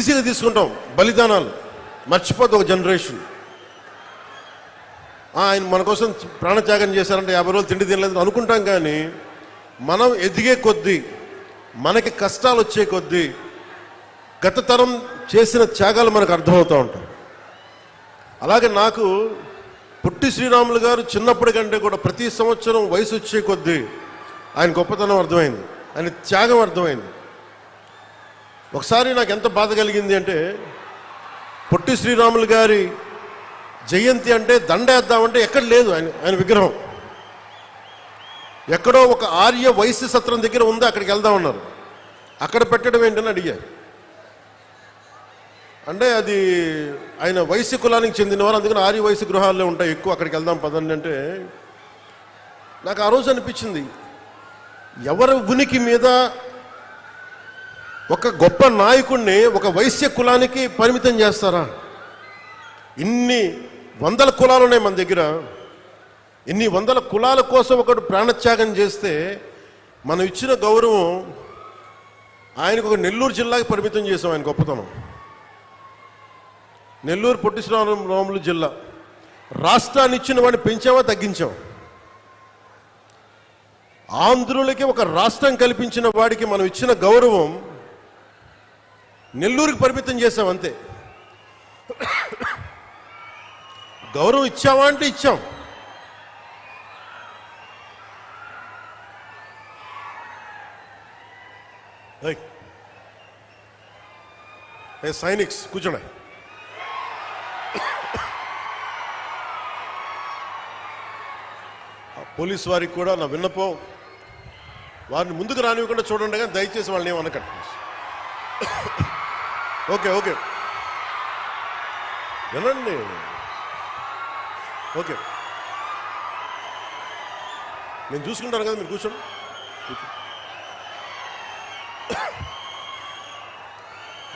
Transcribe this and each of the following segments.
ఈజీగా తీసుకుంటాం. బలిదానాలు. మర్చిపోద్దు ఒక జనరేషన్. ఆయన మన కోసం ప్రాణత్యాగం చేశారంటే యాభై రోజులు తిండి తినలేదు అనుకుంటాం కానీ మనం ఎదిగే కొద్దీ మనకి కష్టాలు వచ్చే కొద్దీ గత తరం చేసిన త్యాగాలు మనకు అర్థమవుతూ ఉంటాయి. అలాగే నాకు పుట్టి శ్రీరాములు గారు చిన్నప్పటి కంటే కూడా ప్రతి సంవత్సరం వయసు వచ్చే కొద్దీ ఆయన గొప్పతనం అర్థమైంది. ఆయన త్యాగం అర్థమైంది. ఒకసారి నాకు ఎంత బాధ కలిగింది అంటే పొట్టి శ్రీరాములు గారి జయంతి అంటే దండేద్దామంటే ఎక్కడ లేదు ఆయన ఆయన విగ్రహం. ఎక్కడో ఒక ఆర్య వైశ్య సత్రం దగ్గర ఉంది అక్కడికి వెళ్దామన్నారు అక్కడ పెట్టడం ఏంటని అడిగారు. అంటే అది ఆయన వైశ్య కులానికి చెందినవారు అందుకని ఆర్య వైశ్య గృహాల్లో ఉంటాయి ఎక్కువ అక్కడికి వెళ్దాం పదండి అంటే నాకు ఆ రోజు అనిపించింది ఎవరి ఉనికి మీద ఒక గొప్ప నాయకుడిని ఒక వైశ్య కులానికి పరిమితం చేస్తారా? ఇన్ని వందల కులాలు ఉన్నాయి మన దగ్గర. ఇన్ని వందల కులాల కోసం ఒకడు ప్రాణత్యాగం చేస్తే మనం ఇచ్చిన గౌరవం ఆయనకు ఒక నెల్లూరు జిల్లాకి పరిమితం చేసాం ఆయన గొప్పతనం. నెల్లూరు పొట్టి శ్రీరాములు జిల్లా. రాష్ట్రాన్ని ఇచ్చిన వాడిని పెంచామా తగ్గించాం. ఆంధ్రులకి ఒక రాష్ట్రం కల్పించిన వాడికి మనం ఇచ్చిన గౌరవం నెల్లూరుకి పరిమితం చేసాం అంతే. గౌరవం ఇచ్చావా అంటే ఇచ్చాం. సైనిక్స్ కూర్చోండి. పోలీసు పోలీస్ వారికి కూడా నా విన్నపం. వారిని ముందుకు రానివ్వకుండా చూడండి కానీ దయచేసి వాళ్ళని ఏమనకండి. Okay okay. వినండి. ఓకే. నేను చూసుకుంటాను కదా మీరు కూర్చోండి.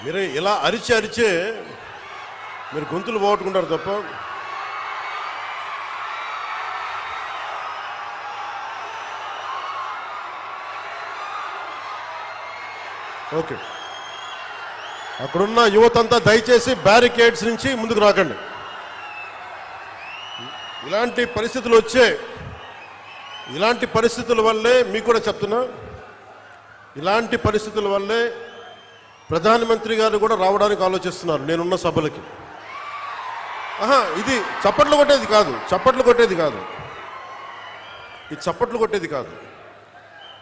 మీరే ఇలా అరిచి అరిచే మీరు గొంతులు పోగొట్టుకుంటారు తప్ప. ఓకే. అక్కడున్న యువతంతా దయచేసి బ్యారికేడ్స్ నుంచి ముందుకు రాకండి. ఇలాంటి పరిస్థితులు వచ్చే ఇలాంటి పరిస్థితుల వల్లే మీకు కూడా చెప్తున్నా ఇలాంటి పరిస్థితుల వల్లే ప్రధానమంత్రి గారు కూడా రావడానికి ఆలోచిస్తున్నారు నేనున్న సభలకి. ఆహా ఇది చప్పట్లు కొట్టేది కాదు చప్పట్లు కొట్టేది కాదు. ఇది చప్పట్లు కొట్టేది కాదు.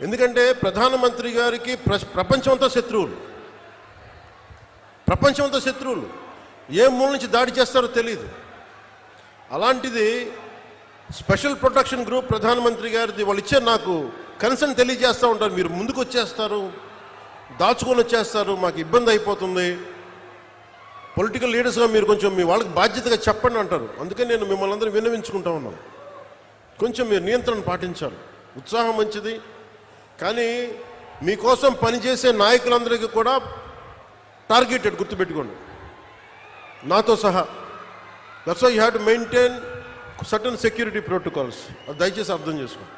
ఎందుకంటే ప్రధానమంత్రి గారికి ప్ర ప్రపంచమంతా శత్రువులు. ప్రపంచమంతా శత్రువులు. ఏ మూల నుంచి దాడి చేస్తారో తెలియదు అలాంటిది స్పెషల్ ప్రొటెక్షన్ గ్రూప్ ప్రధానమంత్రి గారిది వాళ్ళు ఇచ్చే నాకు కన్సర్న్ తెలియజేస్తూ ఉంటారు. మీరు ముందుకు వచ్చేస్తారు దాచుకొని వచ్చేస్తారు మాకు ఇబ్బంది అయిపోతుంది. పొలిటికల్ లీడర్స్గా మీరు కొంచెం మీ వాళ్ళకి బాధ్యతగా చెప్పండి అంటారు. అందుకని నేను మిమ్మల్ని అందరూ విన్నవించుకుంటా ఉన్నాను. కొంచెం మీరు నియంత్రణ పాటించాలి. ఉత్సాహం మంచిది. కానీ మీకోసం పనిచేసే నాయకులందరికీ కూడా టార్గెటెడ్ గుర్తుపెట్టుకోండి. నాతో సహా that's you have to maintain certain security protocols అది దయచేసి అర్థం చేసుకోండి.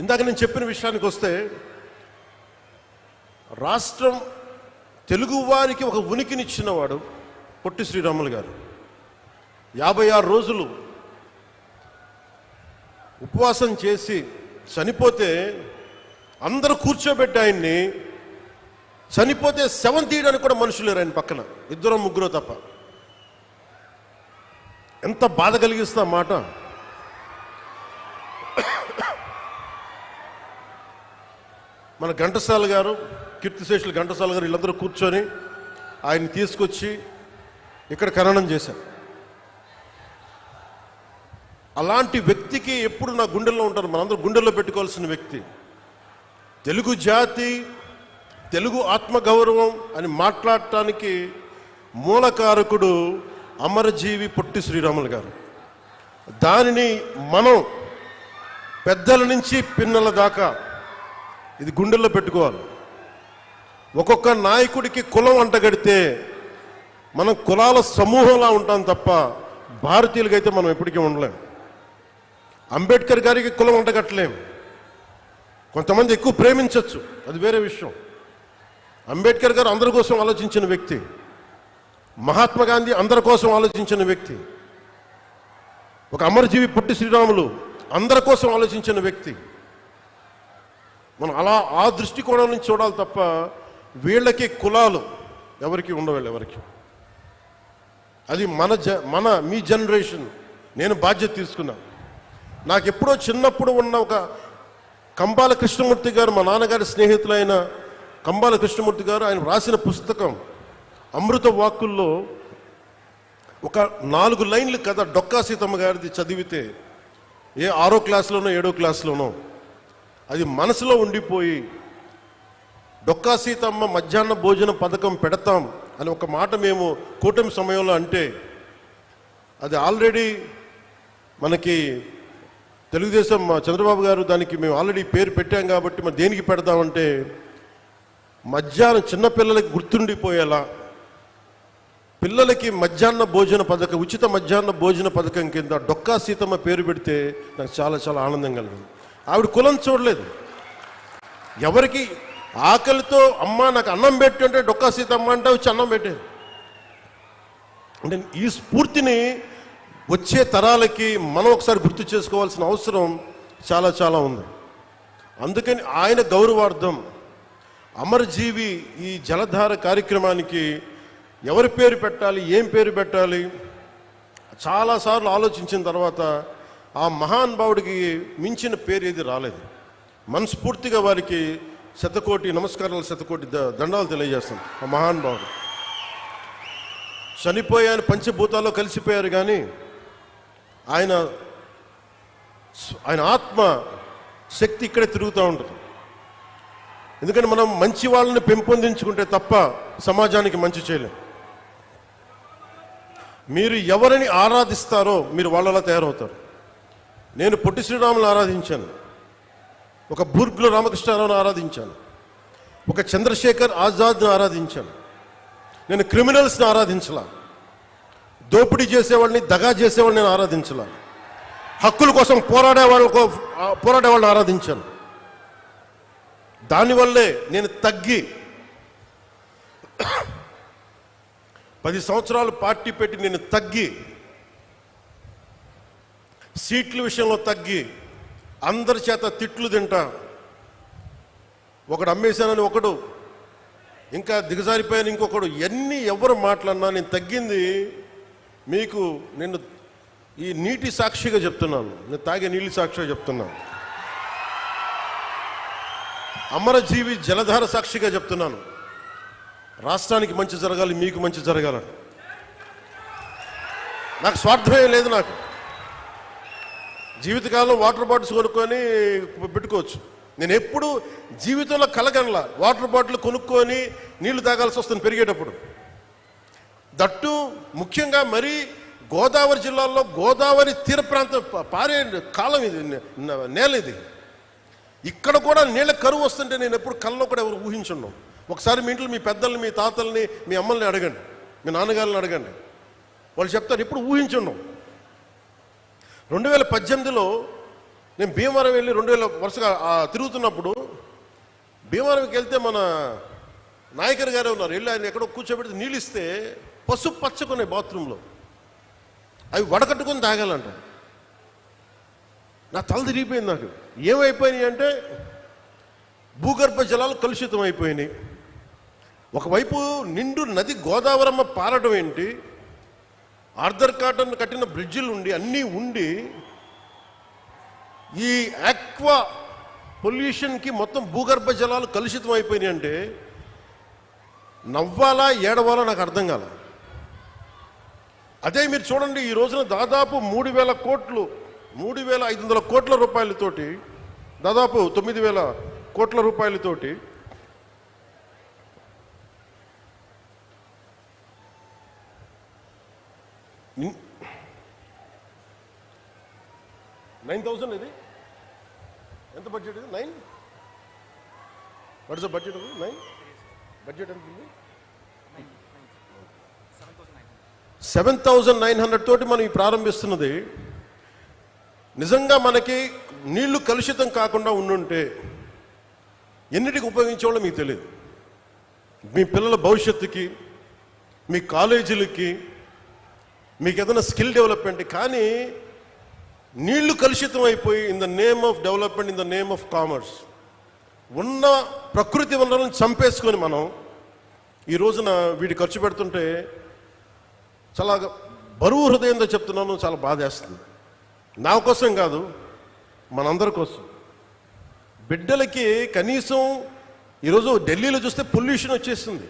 ఇందాక నేను చెప్పిన విషయానికి వస్తే రాష్ట్రం తెలుగు వారికి ఒక ఉనికినిచ్చినవాడు పొట్టి శ్రీరాములు గారు. యాభై ఆరు రోజులు ఉపవాసం చేసి చనిపోతే అందరూ కూర్చోబెట్టి ఆయన్ని చనిపోతే శవం తీయడానికి కూడా మనుషులు లేరు ఆయన పక్కన. ఇద్దరు ముగ్గురు తప్ప. ఎంత బాధ కలిగిస్తా మాట. మన ఘంటసాల గారు కీర్తిశేషులు ఘంటసాల గారు వీళ్ళందరూ కూర్చొని ఆయన తీసుకొచ్చి ఇక్కడ ఖననం చేశారు. అలాంటి వ్యక్తికి ఎప్పుడు నా గుండెల్లో ఉంటారు? మనందరూ గుండెల్లో పెట్టుకోవాల్సిన వ్యక్తి. తెలుగు జాతి తెలుగు ఆత్మగౌరవం అని మాట్లాడటానికి మూలకారకుడు అమరజీవి పొట్టి శ్రీరాములు గారు. దానిని మనం పెద్దల నుంచి పిన్నల దాకా ఇది గుండెల్లో పెట్టుకోవాలి. ఒక్కొక్క నాయకుడికి కులం అంటగడితే మనం కులాల సమూహంలా ఉంటాం తప్ప భారతీయులకైతే మనం ఎప్పటికీ ఉండలేం. అంబేద్కర్ గారికి కులం అంటగట్టలేం. కొంతమంది ఎక్కువ ప్రేమించవచ్చు అది వేరే విషయం. అంబేద్కర్ గారు అందరి కోసం ఆలోచించిన వ్యక్తి. మహాత్మా గాంధీ అందరి కోసం ఆలోచించిన వ్యక్తి. ఒక అమరజీవి పుట్టి శ్రీరాములు అందరి కోసం ఆలోచించిన వ్యక్తి. మనం అలా ఆ దృష్టికోణం నుంచి చూడాలి తప్ప వీళ్ళకి కులాలు ఎవరికి ఉండవు ఎవరికి. అది మన జ మన మీ జనరేషన్. నేను బాధ్యత తీసుకున్నా. నాకు ఎప్పుడో చిన్నప్పుడు ఉన్న ఒక కంబాల కృష్ణమూర్తి గారు మా నాన్నగారి స్నేహితులైన కంబాల కృష్ణమూర్తి గారు ఆయన రాసిన పుస్తకం అమృత వాక్కుల్లో ఒక నాలుగు లైన్లు కథ డొక్కా సీతమ్మ గారిది చదివితే ఏ ఆరో క్లాస్లోనో ఏడో క్లాస్లోనో అది మనసులో ఉండిపోయి డొక్కా సీతమ్మ మధ్యాహ్న భోజన పథకం పెడతాం అని ఒక మాట మేము కూటమి సమయంలో అంటే అది ఆల్రెడీ మనకి తెలుగుదేశం మా చంద్రబాబు గారు దానికి మేము ఆల్రెడీ పేరు పెట్టాం కాబట్టి మరి దేనికి పెడదామంటే మధ్యాహ్నం చిన్నపిల్లలకి గుర్తుండిపోయేలా పిల్లలకి మధ్యాహ్న భోజన పథకం ఉచిత మధ్యాహ్న భోజన పథకం కింద డొక్కా సీతమ్మ పేరు పెడితే నాకు చాలా చాలా ఆనందం కలిగింది. ఆవిడ కులం చూడలేదు. ఎవరికి ఆకలితో అమ్మ నాకు అన్నం పెట్టు అంటే డొక్కా సీతమ్మ అంటే వచ్చి అన్నం పెట్టేది. అంటే ఈ స్ఫూర్తిని వచ్చే తరాలకి మనం ఒకసారి గుర్తు చేసుకోవాల్సిన అవసరం చాలా చాలా ఉంది. అందుకని ఆయన గౌరవార్థం అమరజీవి ఈ జలధార కార్యక్రమానికి ఎవరి పేరు పెట్టాలి ఏం పేరు పెట్టాలి? చాలాసార్లు ఆలోచించిన తర్వాత ఆ మహానుభావుడికి మించిన పేరు ఏది రాలేదు. మనస్ఫూర్తిగా వారికి శతకోటి నమస్కారాలు శతకోటి ద- దండాలు తెలియజేస్తాం ఆ మహానుభావుడు చనిపోయాను పంచభూతాల్లో కలిసిపోయారు కానీ ఆయన ఆయన ఆత్మ శక్తి ఇక్కడే తిరుగుతూ ఉంటుంది. ఎందుకంటే మనం మంచి వాళ్ళని పెంపొందించుకుంటే తప్ప సమాజానికి మంచి చేయలేం. మీరు ఎవరిని ఆరాధిస్తారో మీరు వాళ్ళలా తయారవుతారు. నేను పొట్టి శ్రీరాములను ఆరాధించాను. ఒక బూర్గుల రామకృష్ణారావును ఆరాధించాను. ఒక చంద్రశేఖర్ ఆజాద్ను ఆరాధించాను. నేను క్రిమినల్స్ని ఆరాధించలా. దోపిడీ చేసేవాళ్ళని దగా చేసేవాళ్ళని నేను ఆరాధించలా. హక్కుల కోసం పోరాడే వాళ్ళ పోరాడే వాళ్ళని ఆరాధించాను. దానివల్లే నేను తగ్గి పది సంవత్సరాలు పార్టీ పెట్టి నేను తగ్గి సీట్ల విషయంలో తగ్గి అందరి చేత తిట్లు తింటా. ఒకడు అమ్మేశానని ఒకడు ఇంకా దిగజారిపోయాను ఇంకొకడు ఎన్ని ఎవరు మాట్లాడినా నేను తగ్గింది మీకు నేను ఈ నీటి సాక్షిగా చెప్తున్నాను. నేను తాగే నీళ్ళు సాక్షిగా చెప్తున్నాను. అమరజీవి జలధార సాక్షిగా చెప్తున్నాను. రాష్ట్రానికి మంచి జరగాలి మీకు మంచి జరగాలని. నాకు స్వార్థమే లేదు నాకు. జీవితకాలం వాటర్ బాటిల్స్ కొనుక్కొని పెట్టుకోవచ్చు. నేను ఎప్పుడు జీవితంలో కలగనలా వాటర్ బాటిల్ కొనుక్కొని నీళ్ళు తాగాల్సి వస్తుంది పెరిగేటప్పుడు. దట్టు ముఖ్యంగా మరి గోదావరి జిల్లాలో గోదావరి తీర ప్రాంతం పారే కాలం ఇది నే- నేల ఇది. ఇక్కడ కూడా నీళ్ళ కరువు వస్తుంటే నేను ఎప్పుడు కళ్ళలో కూడా ఎవరు ఊహించున్నాం ఒకసారి మీ ఇంట్లో మీ పెద్దల్ని మీ తాతల్ని మీ అమ్మల్ని అడగండి. మీ నాన్నగారిని అడగండి. వాళ్ళు చెప్తారు ఇప్పుడు ఊహించున్నాం రెండు వేల పద్దెనిమిదిలో నేను భీమవరం వెళ్ళి రెండు వేల వరుసగా తిరుగుతున్నప్పుడు భీమవరంకి వెళ్తే మన నాయకర్ గారే ఉన్నారు. వెళ్ళి ఆయన ఎక్కడో కూర్చోబెడితే నీళ్ళు ఇస్తే పసుపు పచ్చకున్నాయి బాత్రూంలో. అవి వడకట్టుకొని తాగాలంట. నా తల తిరిగిపోయింది నాకు. ఏమైపోయినాయి అంటే భూగర్భ జలాలు కలుషితం అయిపోయినాయి ఒకవైపు నిండు నది గోదావరమ్మ పారడం ఏంటి? ఆర్థర్ కాటన్ కట్టిన బ్రిడ్జిలు ఉండి అన్నీ ఉండి ఈ ఆక్వా పొల్యూషన్కి మొత్తం భూగర్భ జలాలు కలుషితం అయిపోయినాయి అంటే నవ్వాలా ఏడవాలా నాకు అర్థం కాల. అదే మీరు చూడండి ఈ రోజున దాదాపు మూడు వేల కోట్లు మూడు వేల ఐదు వందల కోట్ల రూపాయలతోటి దాదాపు తొమ్మిది వేల కోట్ల రూపాయలతోటి నైన్ థౌసండ్ ఇది? ఎంత బడ్జెట్ ఇది? Nine? What is the budget nine? Budget ఎంత ఉంది? సెవెన్ థౌజండ్ నైన్ హండ్రెడ్ తోటి మనం ఈ ప్రారంభిస్తున్నది నిజంగా మనకి నీళ్ళు కలుషితం కాకుండా ఉండుంటే ఎన్నిటికి ఉపయోగించేవాళ్ళో మీకు తెలియదు. మీ పిల్లల భవిష్యత్తుకి మీ కాలేజీలకి మీకు ఏదైనా స్కిల్ డెవలప్మెంట్ కానీ నీళ్ళు కలుషితం అయిపోయి in the name of development in the name of commerce ఉన్న ప్రకృతి వనరులను చంపేసుకొని మనం ఈ రోజున వీటి ఖర్చు పెడుతుంటే చాలా బరువు హృదయంతో చెప్తున్నాను చాలా బాధేస్తుంది. నా కోసం కాదు మనందరి కోసం. బిడ్డలకి కనీసం ఈరోజు ఢిల్లీలో చూస్తే పొల్యూషన్ వచ్చేస్తుంది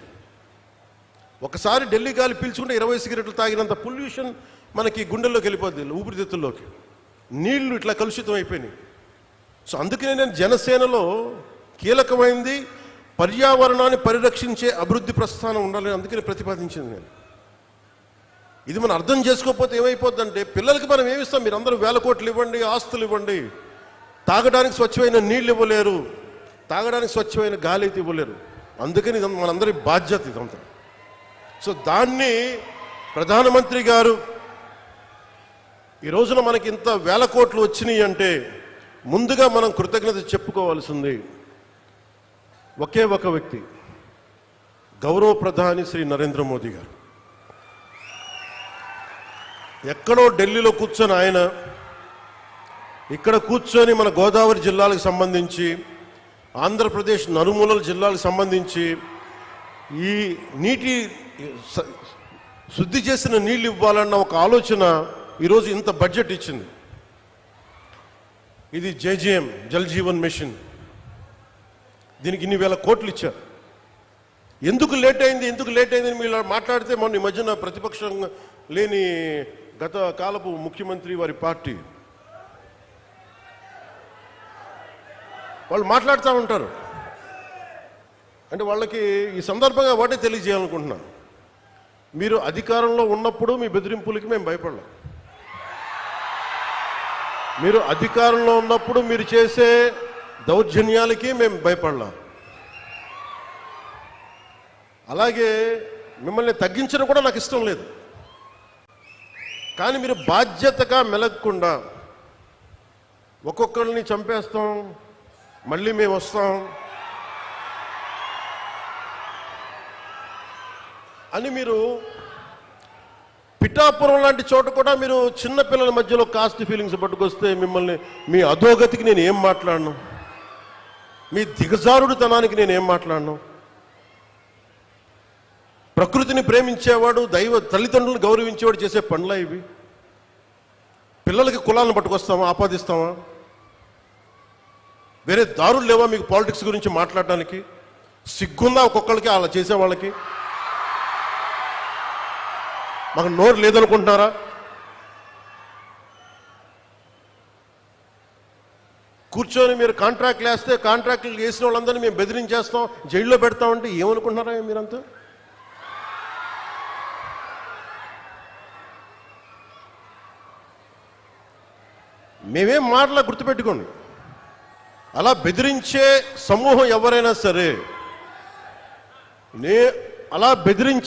ఒకసారి ఢిల్లీ గాలి పీల్చుకుంటే ఇరవై సిగరెట్లు తాగినంత పొల్యూషన్ మనకి గుండెల్లోకి వెళ్ళిపోద్ది ఊపిరితిత్తుల్లోకి. నీళ్ళు ఇట్లా కలుషితం అయిపోయినాయి. సో అందుకనే నేను జనసేనలో కీలకమైంది పర్యావరణాన్ని పరిరక్షించే అభివృద్ధి ప్రస్థానం ఉండాలని అందుకని ప్రతిపాదించింది నేను. ఇది మనం అర్థం చేసుకోకపోతే ఏమైపోద్దంటే పిల్లలకి మనం ఏమిస్తాం మీరు అందరూ వేల కోట్లు ఇవ్వండి ఆస్తులు ఇవ్వండి. తాగడానికి స్వచ్ఛమైన నీళ్ళు ఇవ్వలేరు. తాగడానికి స్వచ్ఛమైన గాలి అయితే ఇవ్వలేరు. అందుకని ఇది మనందరి బాధ్యత ఇదంతా సో దాన్ని ప్రధానమంత్రి గారు ఈ రోజున మనకి ఇంత వేల కోట్లు వచ్చినాయి అంటే ముందుగా మనం కృతజ్ఞత చెప్పుకోవాల్సింది ఒకే ఒక వ్యక్తి గౌరవ ప్రధాని శ్రీ నరేంద్ర మోదీ గారు. ఎక్కడో ఢిల్లీలో కూర్చొని ఆయన ఇక్కడ కూర్చొని మన గోదావరి జిల్లాలకు సంబంధించి ఆంధ్రప్రదేశ్ నలుమూలల జిల్లాలకు సంబంధించి ఈ నీటి శుద్ధి చేసిన నీళ్ళు ఇవ్వాలన్న ఒక ఆలోచన ఈరోజు ఇంత బడ్జెట్ ఇచ్చింది. ఇది జేజేఎం జల్ జీవన్ మిషన్. దీనికి ఇన్ని వేల కోట్లు ఇచ్చారు. ఎందుకు లేట్ అయింది ఎందుకు లేట్ అయింది అని మీరు మాట్లాడితే మొన్న ఈ మధ్యన ప్రతిపక్షం లేని గత కాలపు ముఖ్యమంత్రి వారి పార్టీ. వాళ్ళు మాట్లాడుతూ ఉంటారు. అంటే వాళ్ళకి ఈ సందర్భంగా వాటే తెలియజేయాలనుకుంటున్నా మీరు అధికారంలో ఉన్నప్పుడు మీ బెదిరింపులకి మేము భయపడలేం. మీరు అధికారంలో ఉన్నప్పుడు మీరు చేసే దౌర్జన్యాలకి మేము భయపడలేం. అలాగే మిమ్మల్ని తగ్గించడం కూడా నాకు ఇష్టం లేదు. కానీ మీరు బాధ్యతగా మెలగకుండా ఒక్కొక్కరిని చంపేస్తాం మళ్ళీ మేము వస్తాం అని మీరు పిఠాపురం లాంటి చోట కూడా మీరు చిన్నపిల్లల మధ్యలో కాస్ట్ ఫీలింగ్స్ పట్టుకొస్తే మిమ్మల్ని మీ అధోగతికి నేను ఏం మాట్లాడను? మీ దిగజారుడుతనానికి నేను ఏం మాట్లాడను? ప్రకృతిని ప్రేమించేవాడు దైవ తల్లిదండ్రులను గౌరవించేవాడు చేసే పనులా ఇవి? పిల్లలకి కులాలను పట్టుకొస్తామా ఆపాదిస్తామా? వేరే దారులు లేవా మీకు పాలిటిక్స్ గురించి మాట్లాడడానికి సిగ్గుందా ఒక్కొక్కరికి అలా చేసే వాళ్ళకి? మాకు నోరు లేదనుకుంటున్నారా? కూర్చొని మీరు కాంట్రాక్ట్లు వేస్తే కాంట్రాక్ట్లు చేసిన వాళ్ళందరినీ మేము బెదిరించేస్తాం జైల్లో పెడతామంటే ఏమనుకుంటున్నారా మీరంతా? మేమేం మాటలా గుర్తుపెట్టుకోండి. అలా బెదిరించే సమూహం ఎవరైనా సరే నే అలా బెదిరించే